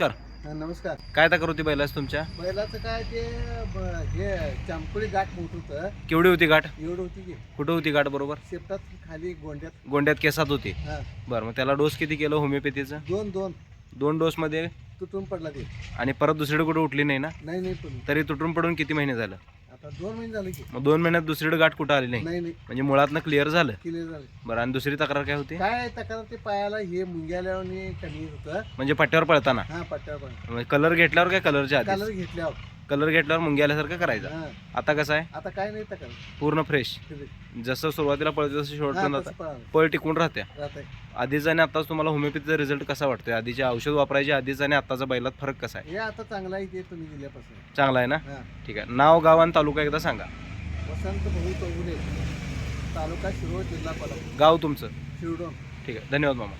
हा, नमस्कार. काय तक्रार होती बैलाच तुमच्या? बैलाचं काय ते ब- हे चांपुळी गाठ मोठ होतं. केवढी होती गाठ एवढं होती की. कुठं होती गाठ बरोबर? शेपटात खाली गोंड्यात. गोंड्यात केसात होती. हा. बरं मग त्याला डोस किती केलं होमिओपॅथीचं? दोन दोन. दोन डोसमध्ये तुटून पडला ते. आणि परत दुसरीकडे कुठे उठली नाही ना? नाही नाही पण तरी तुटून पडून किती महिने झालं? आता दोन महिने झाले की. मग दोन महिन्यात दुसरीकडे गाठ कुठं आली नाही? नाही नाही. म्हणजे मुळातनं क्लिअर झालं? क्लिअर झाले. बरं आणि दुसरी तक्रार काय होती? काय तक्रार ते पायाला हे मुंग्याल्यावर कमी होतं. म्हणजे पट्ट्यावर पळताना? हा पट्ट्यावर कलर घेतल्यावर काय कलरच्या आधी कलर घेतल्यावर. कलर घेतल्यावर मुंगी आल्यासारखं करायचं. हा. आता कसं आहे? आता काय नाही पूर्ण फ्रेश ठीक जसं सुरुवातीला पळते तसं. शेवटपर्यंत आता. पळ टिकून राहते राहतंय. आधीच आणि आताच तुम्हाला होमिओपॅथीचा रिझल्ट कसा वाटतोय? आधीचे औषध वापरायचे आधीच आणि आताचा बैलात फरक कसा आहे? हे आता चांगलं आहे ते तुम्ही दिल्यापासून. चांगला आहे ना? हा. ठीक आहे. नाव गाव आणि तालुका एकदा सांगा. वसंत भाऊ चौगुले तालुका शिरोळ जिल्हा गाव तुमचं? शिरडोन ठीक आहे. धन्यवाद मामा.